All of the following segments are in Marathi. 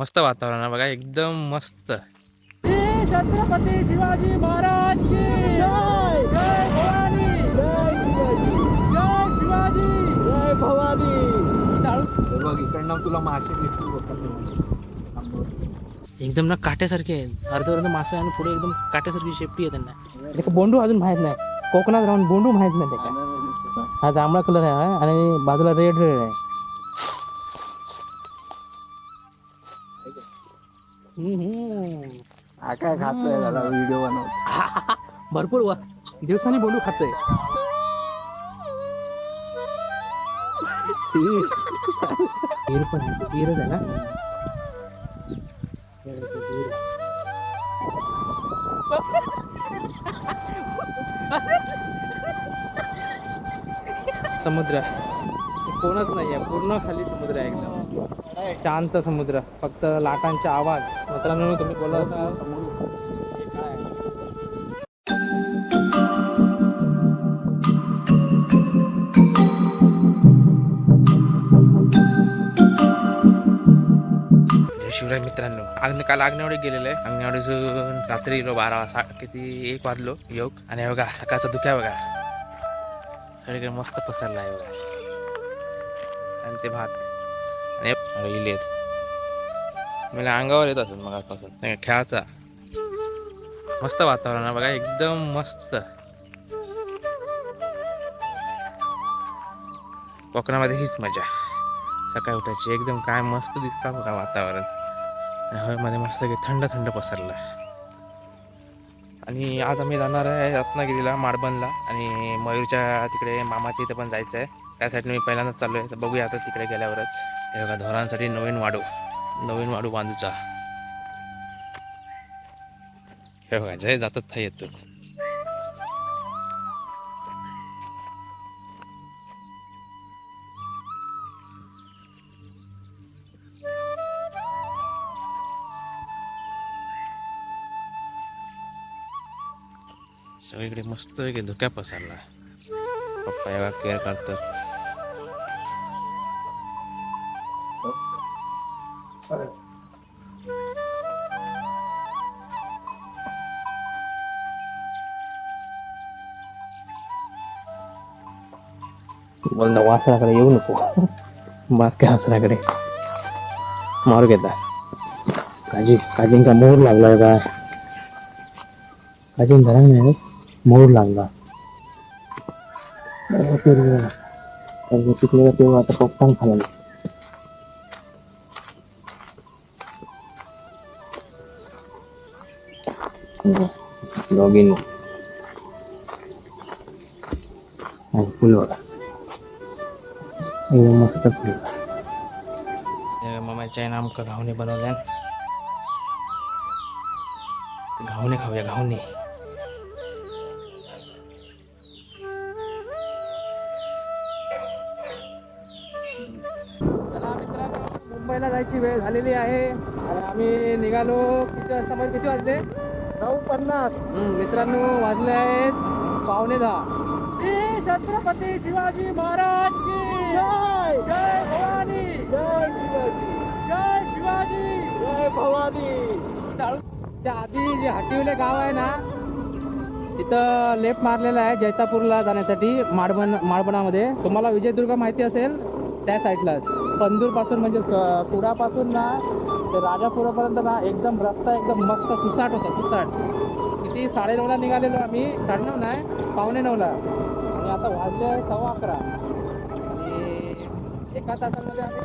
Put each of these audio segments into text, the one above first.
मस्त वातावरण आहे बघा एकदम मस्त. छत्रपती शिवाजी महाराज की जय. जय भवानी. जय शिवाजी. जय शिवाजी जय भवानी. जाळू- बघ इकडनं तुला मासे दिसतील एकदम ना काट्यासारखे आहेत. मासे आणि पुढे एकदम काट्यासारखी शेपटी आहे त्यांना. बोंडू अजून माहीत नाही. कोकणात राहून बोंडू माहीत नाही त्याचा हा जांभळा कलर आहे आणि बाजूला रेड रेड आहे. हा काय खातोय त्याला व्हिडिओ बनव. भरपूर व- दिवसांनी बोंडू खातोय. वीर पण आहे. वीरच आहे ना वीर. समुद्र कोणच नाही आहे पूर्ण खाली समुद्र आहे एकदम. शांत समुद्र फक्त लाटांचा आवाज. मित्रांनो तुम्ही बोलत जय शिवराय मित्रांनो. आज काल आग्नेवाडी गेलेलो आहे. रात्री गेलो बारा वाजता किती एक वाजलो योग. आणि बघा सकाळचा धुक्या बघा. सगळीकडे मस्त पसरला आहे बघा. आणि ते भात. आणि मला अंगावर येत असेल मग आजपासून. नाही खेळाचा. मस्त वातावरण आहे बघा एकदम मस्त. कोकणामध्ये हीच मजा. सकाळी उठायची एकदम काय मस्त दिसतं बघा वातावरण. हवेमध्ये मस्त की थंड थंड पसरलं. आणि आज आम्ही जाणार आहे रत्नागिरीला माडबनला. आणि मयूरच्या तिकडे मामाच्या इथे पण जायचं आहे त्यासाठी मी पहिल्यांदाच चाललो आहे तर बघूया आता तिकडे गेल्यावरच. हे बघा धोरांसाठी नवीन वाडू नवीन वाडू बांधूचा. हे बघा जय जातात था येतात. सगळीकडे मस्त धुक्या पसरला. पप्पा एवढा केअर करतात बोल वासराकडे येऊ नको. बाकी वासनाकडे मारू घेता. काजी काजींका मोर लागला का काजीन घरा नाही मोर लागला. ते तिकडे तेव्हा आता पप्पान खाला लॉगिन फुल बघा एकदम मस्त फुल मम्मीच्या आईनं आमका घावणे बनवल्या घावणे खाऊया घावणे चला मित्रांनो मुंबईला जायची वेळ झालेली आहे आणि आम्ही निघालो किती वाजता म्हणजे किती वाजले पन्नास. मित्रांनो वाजले आहेत पावणे दहा. श्री छत्रपती शिवाजी महाराज की. जय. जय भवानी. जय शिवाजी. जय शिवाजी. जय भवानी. त्या आधी जे हटिवले गाव आहे ना तिथं लेफ्ट मारलेला आहे जैतापूरला जाण्यासाठी माडबन माडबनामध्ये. तुम्हाला विजयदुर्ग माहिती असेल त्या साईडलाच. पंदूरपासून म्हणजे स- ना ते राजापुरापर्यंत ना एकदम रस्ता एकदम मस्त सुसाट होता सुसाट. किती साडेनऊला निघालेलो आम्ही साडेनऊ नाही पावणे नऊला. आणि आता वाजले आहे सव्वा अकरा. आणि एका तासामध्ये आम्ही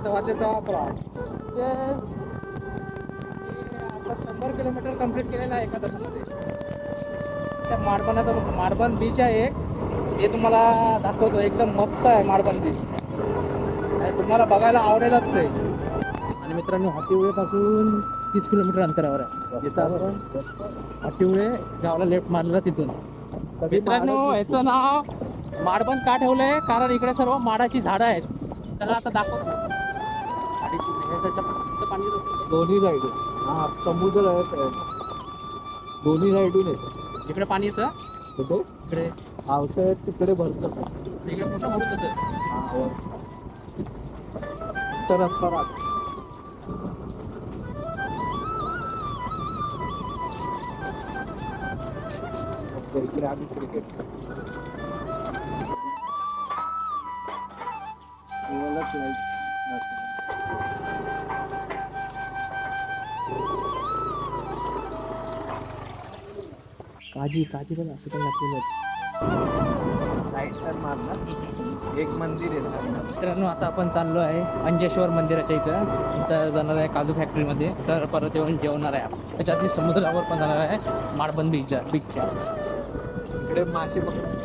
आता वाजले सव्वा अकरा. म्हणजे आता शंभर किलोमीटर कंप्लीट केलेलं आहे एका तासामध्ये. त्या माडबनाचं माडबन बीच आहे एक. ते तुम्हाला दाखवतो एकदम मस्त आहे बीच आणि तुम्हाला बघायला आवडेलच ते. आणि मित्रांनो हातिवळेपासून तीस किलोमीटर अंतरावर आहे. आपण हातिवळे गावाला लेफ्ट मारलेला तिथून. मित्रांनो याचं नाव माडबन का ठेवलंय? कारण इकडे सर्व माडाची झाडं आहेत. त्याला आता दाखवतो. हे तिथं पाणी. दोन्ही साईडून. हा समुद्र आहे. दोन्ही साईडून येतं. इकडे पाणी येतं. कुठे इकडे. पावसाळ्यात तिकडे भरतं इकडे पूर्ण भरून येतं हा, वर. फक्त रस्ता राहतो. इकडे आम्ही क्रिकेट काजी काजी पण असं पण घातलेलं टर्न मारणार. एक मंदिर आहे ना मित्रांनो आता आपण चाललो आहे अंजेश्वर मंदिराच्या इथं. इथं जाणार आहे काजू फॅक्टरीमध्ये तर परत येऊन जेवणार आहे आपण. त्याच्या आधी समुद्रावर पण जाणार आहे माडबन बीचच्या बीचच्या इकडे मासे पकडून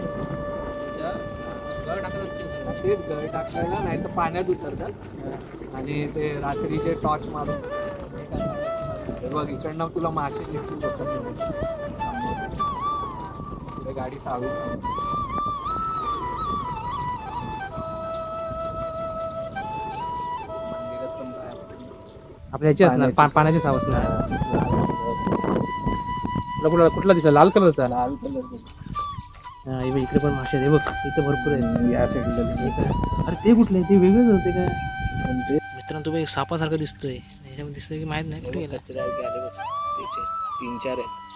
तेच गळ टाकलेला नाही तर पाण्यात उतरतात. आणि ते रात्रीचे टॉर्च मारून. हे बघ इकडनं तुला मासे दिसतील गाडी चालू. आपल्या याची असणार पा- पाण्याची साव असणार. तुला कुठला कुठला दिसला? लाल कलरचा? लाल कलर हा, हे बघ, इकडे पण मासे आहेत. हे बघ इथं भरपूर आहेत. या साईडला? अरे ते कुठले? ते वेगळेच होते काय? म्हणजे मित्रांनो तुम्ही सापासारखं दिसतोय. याच्यामध्ये दिसतोय की माहीत नाही कुठे गेला? तीन चार आहेत.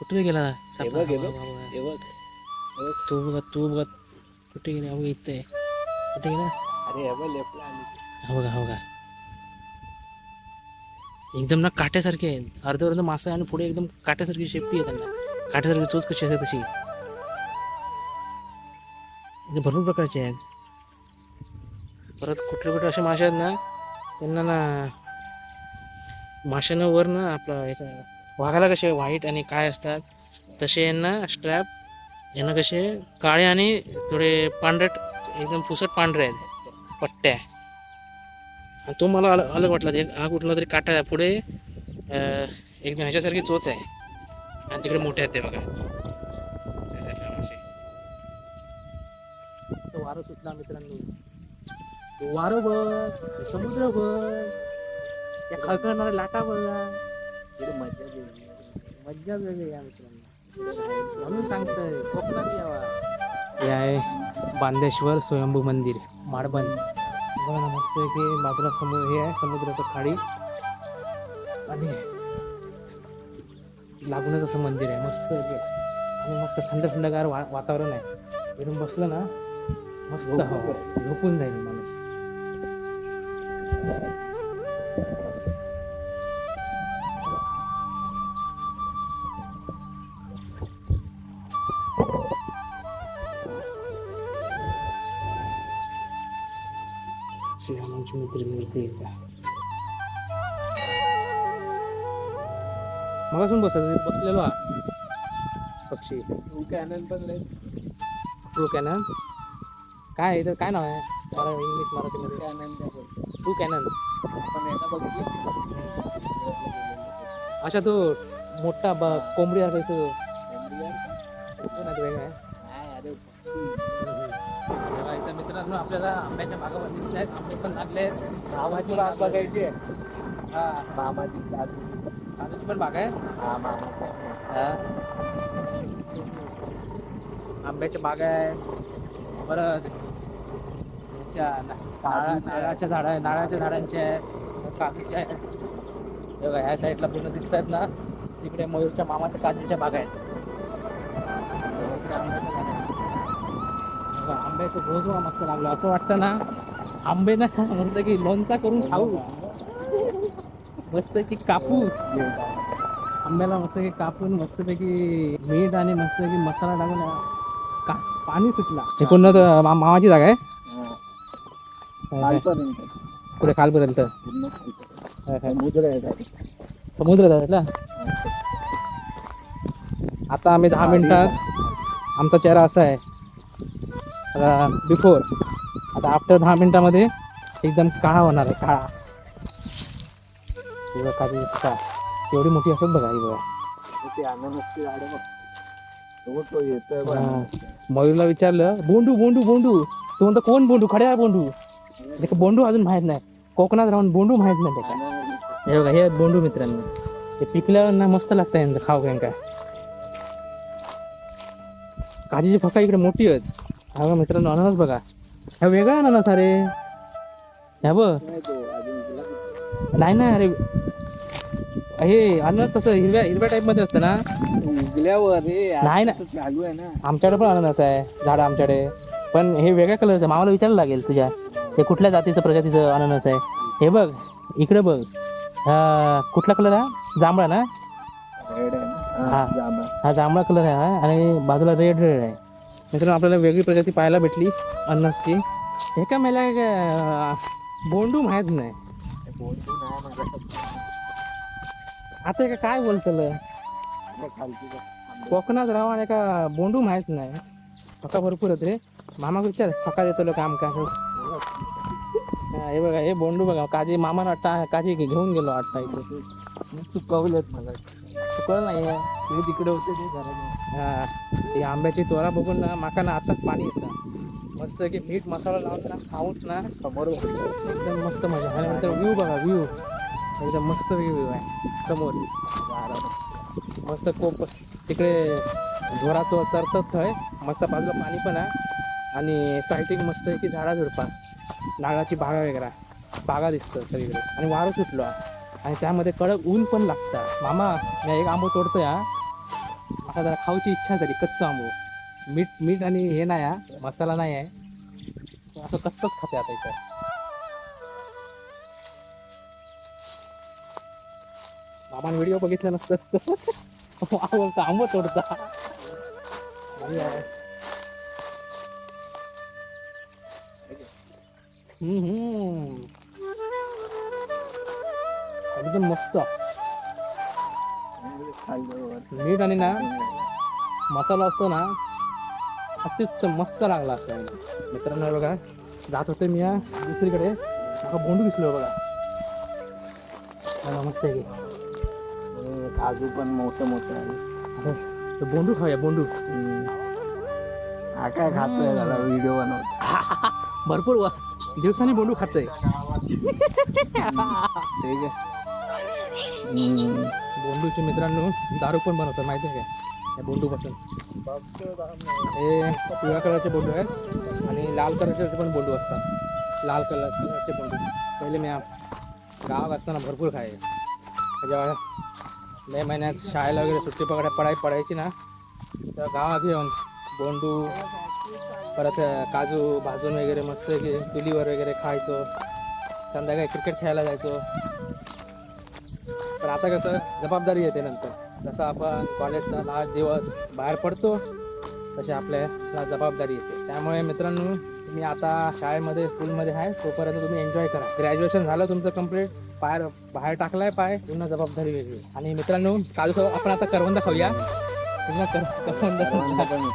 कुठे गेला बघ, बघ. साप? बघ तू बघा तू बघा कुठे गेला बघा इथे. कुठे गेला अरे हे बघ हा बघा एकदम ना काट्यासारखे आहेत अर्ध अर्ध मासा आणि पुढे एकदम काट्यासारखी शेपटी आहे त्यांना काट्यासारखी चोच कशी असते तशी भरपूर प्रकारचे आहेत परत कुठले कुठले असे मासे आहेत ना त्यांना ना माशांना वर ना आपलं याचा वाघाला कसे व्हाईट आणि काय असतात तसे यांना स्ट्रॅप यांना कसे काळे आणि थोडे पांढरट एकदम फुसट पांढरे आहेत पट्ट्या. आणि तो मला अल- अलग वाटला एक हा कुठला तरी काटा आहे पुढे एकदम ह्याच्यासारखी चोच आहे. आणि तिकडे मोठे आहेत ते बघा. तो वारं सुटला मित्रांनो. वारं बघ समुद्र बघ त्या खळखळणाऱ्या लाटा बघा थोडी मजा गेली मज्जा वेगळी आहे मित्रांनो. म्हणून सांगतोय कोकणात यावा. हे आहे बांदेश्वर स्वयंभू मंदिर माडबन. बघा ना आहे की बाजूला समोर हे आहे समुद्राचं खाडी. आणि लागूनच असं मंदिर आहे. मस्त. आणि मस्त थंड थंडगार वा वातावरण आहे. इथून बसलं ना मस्त झोपून जाईल माणूस. येते मगासून बस बसलेलो हा पक्षी. तू कॅनन पण ट्रू कॅनन काय इथं काय नाव आहे? मरा इंग्लिश मराठीमध्ये. कॅनन ट्रू कॅनन अच्छा तो मोठा ब कोंबडी आहे. तो कोंबडी वेगळा आहे. मित्रांनो आपल्याला आंब्याच्या पण दिसत आहेत. आंबे पण लागले आहेत. मामाची बाग बघायची आहे. हा. मामाची काजूची पण बाग आहे? हा मामा हा. आंब्याच्या बाग आहे. परत ना- नारळा- नारळाच्या झाड आहे नारळाच्या झाडांचे आहेत काजूचे आहेत हे बघा ह्या साईडला पूर्ण दिसत आहेत ना. तिकडे मयूरच्या मामाच्या काजूच्या बाग आहेत. आंब्याचं भोजवा मस्त लागलं. असं वाटतं ना आंबे ना मस्त की लोणचा करून खाऊ. मस्त की कापू. आंब्याला मस्तपैकी कापून मस्तपैकी मीठ आणि मस्तपैकी मसाला टाकून का पाणी सुटला. हे कोण मामाची जागा आहे. कालपर्यंत पुढे खालपर्यंत. पूर्ण समुद्र आहे खाली. समुद्र झाला आता आम्ही दहा मिनिटात आमचा चेहरा असा आहे. आता बिफोर आता आफ्टर दहा मिनिटामध्ये एकदम काळा होणार आहे काळा. ही खाली दिसता एवढी मोठी असत बघा ही बघा. हा. मयूरला विचारलं बोंडू बोंडू बोंडू तो म्हणतो कोण बोंडू? खड्या बोंडू. बोंडू अजून माहीत नाही. कोकणात राहून बोंडू माहीत नाही अननस. हे बघा हे बोंडू मित्रांनो. ते पिकल्यावर ना मस्त लागतं यांचं खाऊ काय काय? काजीची फका इकडे मोठी आहेत. हा मित्रांनो अननस बघा. हा वेगळा अननस अरे. ह्या बघ. नाही ना अरे. हे अननस कसं हिरव्या हिरव्या टाईपमध्ये असतं ना? उगल्यावर नाही ना. चालू आहे ना. आमच्याकडे पण अननस आहे झाड आमच्याकडे. पण हे वेगळ्या कलरचं मामाला विचारायला लागेल तुझ्या. हे कुठल्या जातीचं प्रजातीचं अननस आहे? हे बघ इकडे बघ. कुठला कलर आहे जांभळा ना? रेड आहे ना. हा. हा, जांभळा. हा जांभळा कलर आहे हा. आणि बाजूला रेड रेड आहे. मित्रांनो आपल्याला वेगळी प्रजाती पाहायला भेटली अन्नासची. हे का मला बोंडू माहीत नाही. आता एका काय बोलतलं कोकणात राहा आणि का बोंडू माहीत नाही. फका भरपूर आहेत रे. मामा विचार फका देतो काम काय हे बघा हे बोंडू बघा. काजी मामा वाटता काजी घेऊन गेलो वाटतायचं मी चुकवलेत मला. चुकलं नाही आहे. ते तिकडे होते ते घरात हा ही आंब्याची त्वरा बघून ना माका ना आताच पाणी येतं. मस्त की मीठ मसाला लावून ना खाऊन ना समोर. एकदम मस्त मजा. आणि नंतर व्ह्यू बघा व्ह्यू. एकदम मस्त व्ह्यू आहे. समोर. मस्त कोप तिकडे जोराचं चरतत थंय. मस्त बाजूला पाणी पण आहे. आणि साईटिंग मस्त आहे की झाडा झुडपा. नारळाची बागा वगैरे. बागा दिसतं सगळीकडे. आणि वारं सुटलो. आहे. आणि त्यामध्ये कडक ऊन पण लागतं. मामा मी एक आंबो तोडतोय या आता जरा खाऊची इच्छा झाली कच्चा आंबो. मीठ मीठ आणि हे नाही हा. मसाला नाही आहे. असं कच्चंच खाते आता इथं. मामान व्हिडिओ बघितला नसतं. आवडतं आंबो तोडता. हम्म, हम्म. एकदम मस्त. मीठ आणि ना मसाला असतो ना अत्युत्तम मस्त लागला असतो. मित्रांनो बघा जात होते मी या दुसरीकडे. मला बोंडू दिसलो बघा. मला मस्त आहे काजू पण मोठं मोठं आहे. बोंडू खाऊया बोंडू. हा काय खातोय त्याला व्हिडिओ बनवत भरपूर दिवसांनी बोंडू खातोय. ठीक आहे. बोंडूचे मित्रांनो दारू पण बनवतात माहिती आहे का? या बोंडूपासून. हे पिवळ्या कलरचे बोंडू आहेत आणि लाल कलरचे पण बोंडू असतात. लाल कलर कलरचे बोंडू. पहिले मी गावात असताना भरपूर खाय जेव्हा मे महिन्यात शाळेला वगैरे सुट्टी पकडा पडाय पडायची ना तर गावात येऊन बोंडू परत काजू भाजून वगैरे मस्त चुलीवर वगैरे खायचो. संध्याकाळी क्रिकेट खेळायला जायचो. आता कसं जबाबदारी येते नंतर. जसं आपण कॉलेजचा लास्ट दिवस बाहेर पडतो तशी आपल्याला जबाबदारी येते. त्यामुळे मित्रांनो तुम्ही आता शाळेमध्ये स्कूलमध्ये आहे. तोपर्यंत तुम्ही एन्जॉय करा. ग्रॅज्युएशन झालं तुमचं कंप्लीट बाहेर बाहेर टाकलाय पाय पुन्हा जबाबदारी वेगळी. आणि मित्रांनो काल आपण आता करवंदा खाऊया. पुन्हा कर करवंदा. करवंद.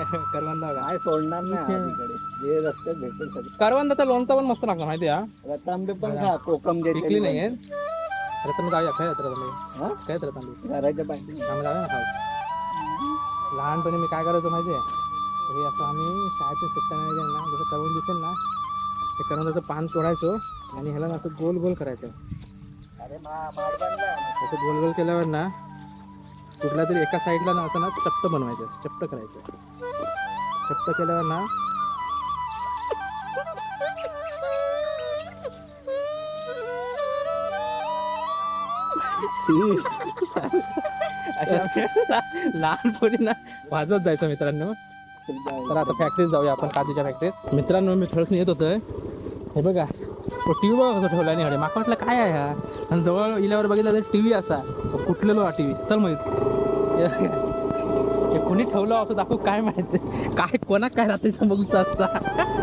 काय सोडणार नाही रस्त्यात भेटेल करवंदाचा लोणचा पण मस्त लागला माहिती आहे रतांबे पण खा कोकम जे विकली नाही आहे रतन जाऊया काय येत रतन हा? काय येत रतन घराच्या पाहिजे आम्ही जाऊया ना खाऊ. लहानपणी मी काय करायचो माहिती आहे हे असं आम्ही शाळेच्या सुट्ट्याने ना जसं करवून दिसेल ना ते करवंदाचं पान तोडायचो आणि ह्याला ना असं गोल गोल करायचं. असं गोल गोल केल्यावर ना कुठल्या तरी एका साईडला ना असं ना चप्ट बनवायचं चप्ट करायचं. चप्ट केल्यावर ना अशा वेळेला लहानपणी ना वाजवत जायचं मित्रांनो. तर आता फॅक्टरीत जाऊया आपण काजूच्या फॅक्टरीत मित्रांनो मी थळसून येत होतं. हे बघा तो टी व्ही बघा कसं ठेवला नाही माका वाटलं काय आहे हा? आणि जवळ इल्यावर बघितलं तर टी व्ही असा. कुठलेलो हा टी व्ही चल माहीत हे कोणी ठेवलं असं दाखवू काय माहिती? काय कोणाक काय रात्रीचा बघूचा असता?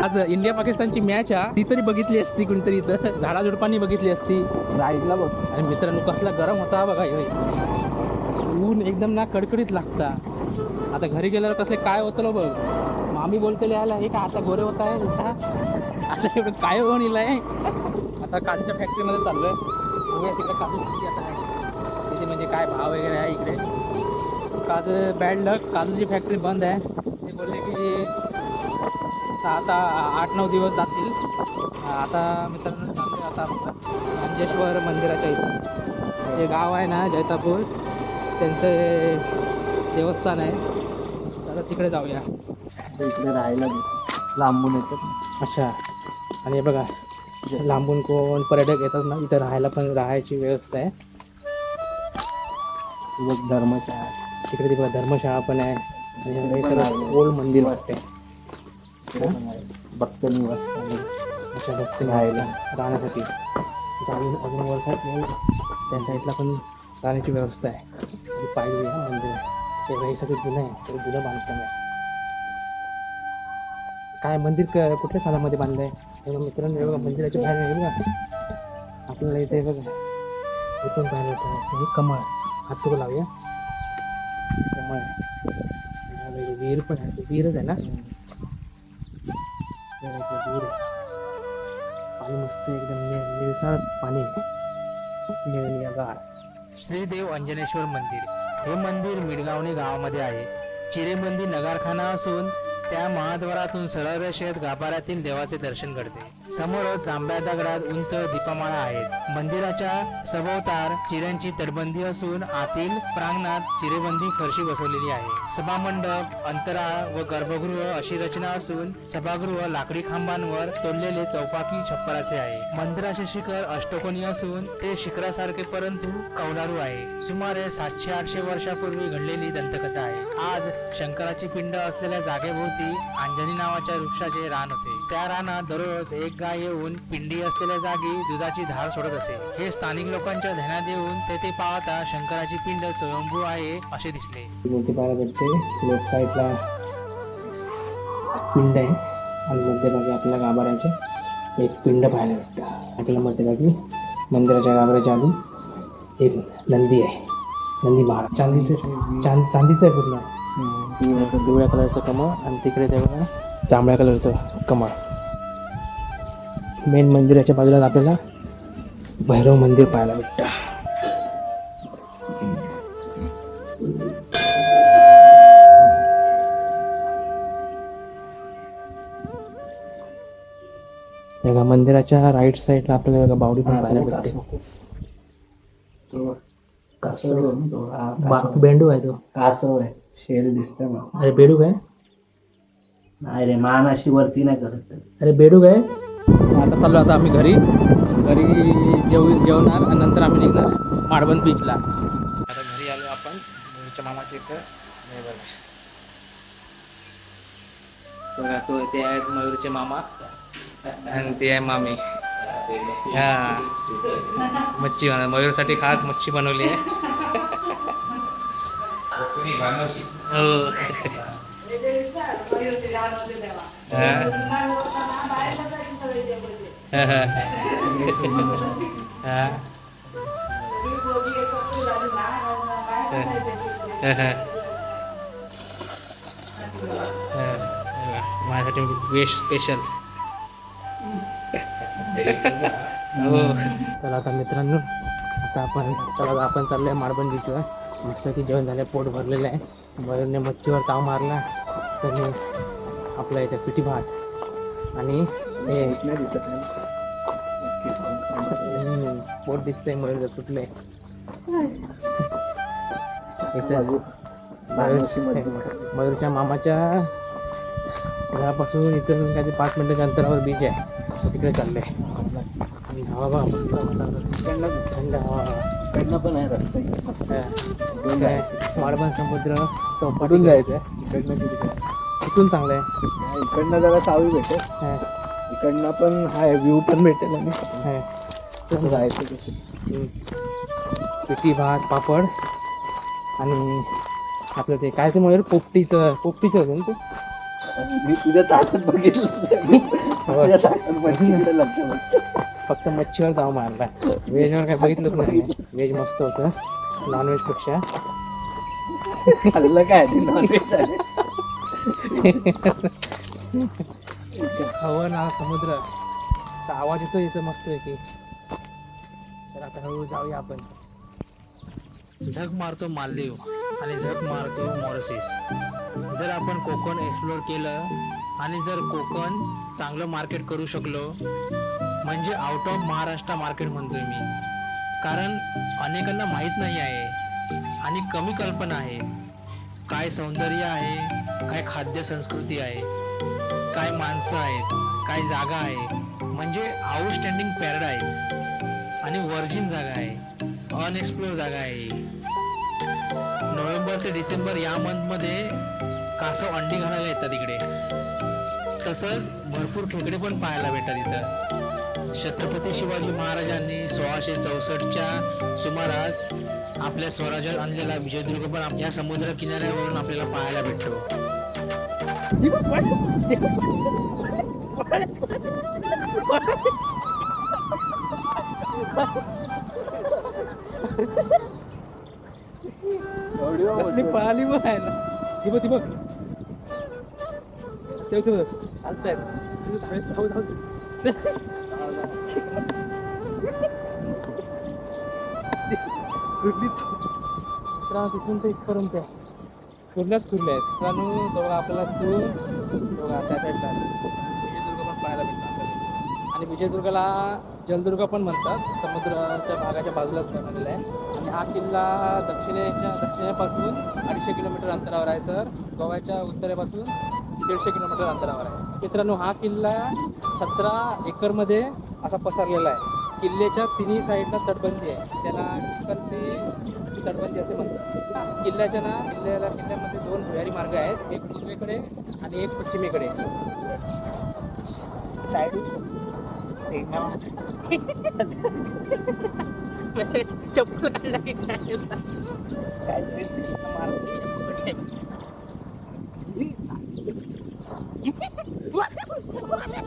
आज इंडिया पाकिस्तानची मॅच हा ती तरी बघितली असती कोणीतरी इथं. झाडाझुडपांनी बघितली असती. राईडला बघ. आणि मित्रांनो कसला गरम होता बघा ऊन एकदम ना कडकडीत लागता. आता घरी गेल्यावर कसले काय होतं बघ. मामी बोलतेले आला हे का आता गोरे होत आहे आता एवढं काय होऊन इलाय. आता काजूच्या फॅक्टरीमध्ये चाललोय. बघूया तिकडे काजू किती आता आहे तिथे म्हणजे काय भाव वगैरे आहे इकडे. काजू बॅड लक काजूची फॅक्टरी बंद आहे. ते बोलले की आता आठ नऊ दिवस जातील. आता मित्रांनो चाललोय आता मंजेश्वर मंदिराच्या इथं. जे गाव आहे ना जैतापूर त्यांचं देवस्थान आहे. तर तिकडे जाऊया. इकडे राहायला लांबून येतात. अच्छा. आणि हे बघा लांबून कोण पर्यटक येतात ना इथं राहायला पण राहायची व्यवस्था आहे. धर्मशाळा. तिकडे तिकडे धर्मशाळा पण आहे. आणि ओल्ड मंदिर वाटते भक्त अशा भक्त राहायला. राहण्यासाठी अजून अजून वर side त्या साईडला पण राहण्याची व्यवस्था आहे पाहिजे हा मंदिर तेव्हा हे सगळं जुनं आहे सगळं जुनं बांधकाम आहे काय मंदिर क कुठल्या सालामध्ये बांधलं आहे मित्रांनो एवढं बघा मंदिराच्या बाहेर आहे बघा आपल्याला इथे बघा इथून बाहेर हे कमळ हात चुकं लावूया कमळ विहीर पण आहे विहीरच आहे ना पाणी मस्त एकदम नि- पाणी निळगाळ श्रीदेव अंजनेश्वर मंदिर हे मंदिर मिडगावणे गावामध्ये आहे. चिरेबंदी नगारखाना असून त्या महाद्वारातून सरळ रेषेत गाभाऱ्यातील देवाचे दर्शन घडते. समोरच जांभ्या दगडात उंच दीपमाळा आहेत मंदिराच्या सभोवतार चिऱ्यांची तटबंदी असून आतील प्रांगणात चिरेबंदी फरशी बसवलेली आहे. सभामंडप अंतराळ व गर्भगृह अशी रचना असून सभागृह लाकडी खांबांवर तोडलेले चौपाकी छप्पराचे आहे. मंदिराचे शिखर अष्टकोनी असून ते शिखरासारखे परंतु कौलारू आहे. सुमारे सातशे आठशे वर्षापूर्वी घडलेली दंतकथा आहे. आज शंकराची पिंड असलेल्या जागेभोवती अंजनी नावाच्या वृक्षाचे रान होते. त्या रानात दररोज एक गाय येऊन पिंडी असलेल्या जागी दुधाची धार सोडत असे. हे स्थानिक लोकांच्या ध्यानात येऊन तेथे पाहता शंकराची पिंड स्वयंभू आहे असे दिसले. मूर्ती पाहायला भेटते. लेफ्ट साईडला पिंड आहे. आणि मध्यभागी आपल्या गाभाऱ्याचे एक पिंड पाहायला भेटतं. आपल्याला मध्यभागी मंदिराच्या गाभाऱ्याच्या आधी एक नंदी आहे. नंदी महाराज. चांदीचं चांद चांदीचं आहे पूर्ण. पिवळ्या कलरचं कमळ आणि तिकडे तेव्हा जांभळ्या कलरचं कमळ. मेन मंदिराच्या बाजूला आपल्याला भैरव मंदिर पाहायला भेटतं. बघा मंदिराच्या राईट साईडला आपल्याला बघा बावडी पण पाहायला भेटते. तो. बेंडू आहे तो. कासव आहे. शेर दिसतंय मला. अरे बेडूक आहे नाही रे मान अशी वरती नाही करत. अरे बेडूक आहे आता चाललो आता आम्ही घरी. घरी जेव जेवणार आणि नंतर आम्ही निघणार माडबन बीचला आता घरी आलो आपण मयूरच्या मामाच्या इथं. बघा. तो ते आहेत मयूरचे मामा आणि ते आहे मामी. हा. मच्छी बनव मयूरसाठी खास मच्छी बनवली आहे. हो हा. हा. हा. हा. माझ्यासाठी वेश स्पेशल हो चला आता मित्रांनो आता आपण चला आपण चाललोय बीचवर मस्त ते जेवण झालं पोट भरलेलं आहे. मयूरने मच्छीवर ताव मारला तर आपल्या याच्यात पिठी भात आणि हे पोट दिसतंय मयूर सुटलंय. इथं मयूरच्या मामाच्या घरापासून इथं काहीतरी पाच मिनिटाच्या अंतरावर बीच आहे. तिकडे चाललंय. आणि हवा बघा मस्त. थंड हवा. इकडनं पण आहे रस्ता. हा. इकडून समुद्र चौपाटी कुठून जायचं इकडनं किती काय? इथून चांगलं आहे? इकडनं जरा सावली भेटेल. हा, इकडनं पण हाय व्ह्यू पण भेटेल आणि. हा. कसं जायचं हम्म. पिठी भात पापड आणि आपलं ते काय ते मयूर पोपटीचं पोपटीचं होतं ना ते? मी तुझ्या ताटात बघितलं. तुझ्या ताटात बघितलं. फक्त मच्छीवर जाऊ मारला व्हेजवर काय बघितलंच नाही व्हेज मस्त होतं. नॉनव्हेजपेक्षा. खाल्लं काय? नॉनव्हेज हवन हा समुद्र. आवाज येतो इथं मस्त आहे की तर आता हळू जाऊया आपण. झक मारतो मालदीव आणि झक मारतो मॉरिसिस जर आपण कोकण एक्सप्लोअर केलं आणि जर कोकण चांगलं मार्केट करू शकलो म्हणजे आउट ऑफ महाराष्ट्र मार्केट म्हणतोय मी. कारण अनेकांना माहीत नाही आहे आणि कमी कल्पना आहे. काय सौंदर्य आहे काय खाद्य संस्कृती आहे काय माणसं आहेत काय जागा आहे. म्हणजे आउटस्टँडिंग पॅराडाईज आणि वर्जिन जागा आहे अनएक्सप्लोर जागा आहे. नोव्हेंबर ते डिसेंबर या मंथमध्ये कासव अंडी घालायला येतात इकडे. तसंच भरपूर खेकडे पण पाहायला भेटतात इथं. छत्रपती शिवाजी महाराजांनी सोळाशे चौसष्टच्या सुमारास आपल्या स्वराज्यात आणलेला विजयदुर्ग पण या समुद्र किनाऱ्यावरून आपल्याला पाहायला भेटतो. पाहिली बघ आहे ना. ती बघ ती बघ. ठेव मित्रांनो तिथून ते इथपर्यंत आहे. कुर्ल्याच कुर्ल्या आहेत. मित्रांनो तेव्हा आपल्याला तू बघा त्या साईडला विजयदुर्ग पण पाहायला भेटतो आणि विजयदुर्गाला जलदुर्ग पण म्हणतात. समुद्राच्या भागाच्या बाजूलाच बनवलेला आहे. आणि हा किल्ला दक्षिणेच्या दक्षिणेपासून अडीचशे किलोमीटर अंतरावर आहे तर गोव्याच्या उत्तरेपासून दीडशे किलोमीटर अंतरावर आहे. मित्रांनो हा किल्ला सतरा एकरमध्ये असा पसरलेला आहे. किल्ल्याच्या तिन्ही साईडला तटबंदी आहे. त्याला चिकलती तटबंदी असे म्हणतात. किल्ल्याच्या ना किल्ल्याला किल्ल्यामध्ये दोन भुयारी मार्ग आहेत. एक पूर्वेकडे आणि एक पश्चिमेकडे. साईड चप्पल काढला की काय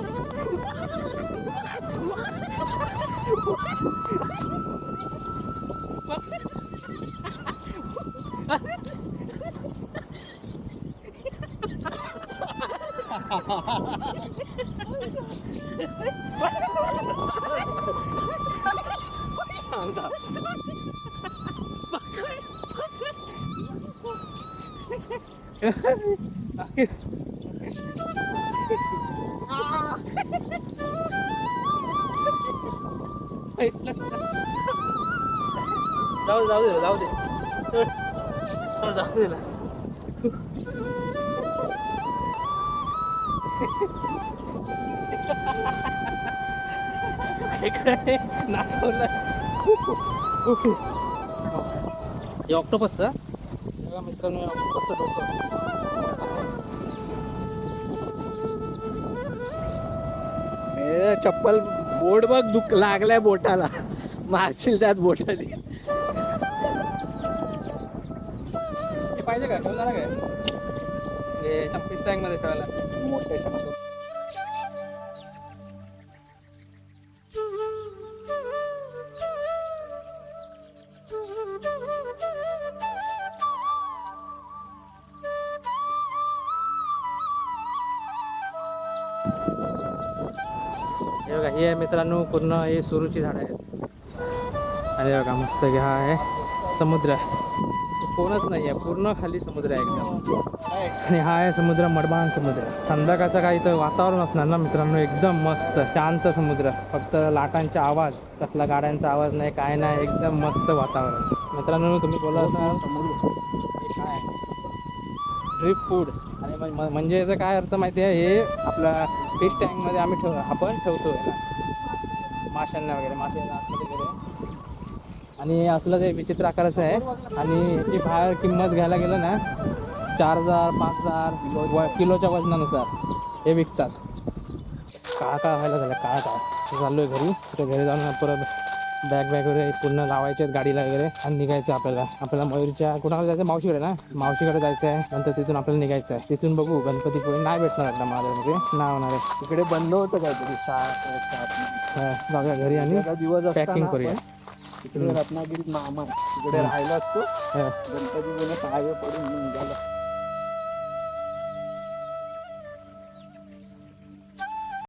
जाऊ जाऊ दे जाऊ दे. जाऊ जाऊ दे इकडे नाचवलं हे ऑक्टोपसचा. मित्रांनो हे ऑक्टोपसचं डोकं. हे चप्पल बोट बघ दुख लागलाय बोटाला मारशील त्यात बोटाली पाहिजे का ठेवणार काय हे मध्ये ठेवायला हे मित्रांनो पूर्ण हे सुरूची झाडं आहेत. आणि बघा मस्त हा आहे समुद्र. कोणच नाही आहे पूर्ण खाली समुद्र आहे एकदम. आणि हा आहे समुद्र मडबान समुद्र. संध्याकाळचं काही तर वातावरण असणार ना मित्रांनो एकदम मस्त शांत समुद्र. फक्त लाटांचा आवाज कसला गाड्यांचा आवाज नाही काय नाही एकदम मस्त वातावरण. मित्रांनो तुम्ही बोला समुद्र काय? ड्रीप फूड म्हणजे याचा काय अर्थ माहिती आहे? हे आपला फिश टँकमध्ये आम्ही ठेव आपण ठेवतो माशांना वगैरे माशांना वगैरे. आणि असलं ते विचित्र आकाराचं आहे. आणि याची बाहेर किंमत घ्यायला गेलं ना चार हजार पाच हजार व किलोच्या वजनानुसार हे विकतात. काळा काळा व्हायला झालं काळा काळा. चाललो आहे घरी. तर घरी जाऊन परत बॅग बॅग वगैरे पूर्ण लावायचे आहेत गाडीला वगैरे आणि निघायचं आपल्याला. आपल्याला मयूरच्या कुणाला जायचं? मावशीकडे ना? मावशीकडे जायचं आहे. नंतर तिथून आपल्याला निघायचं आहे. तिथून बघू गणपतीपुळे नाही भेटणार एकदा महाराजमध्ये नाही होणार आहे. तिकडे बंद होतं काहीतरी. सात जाऊया घरी आणि दिवस पॅकिंग करूया. तिकडे रत्नागिरीत मामा. तिकडे राहिला असतो. हा. गणपती पाय पडून निघाला.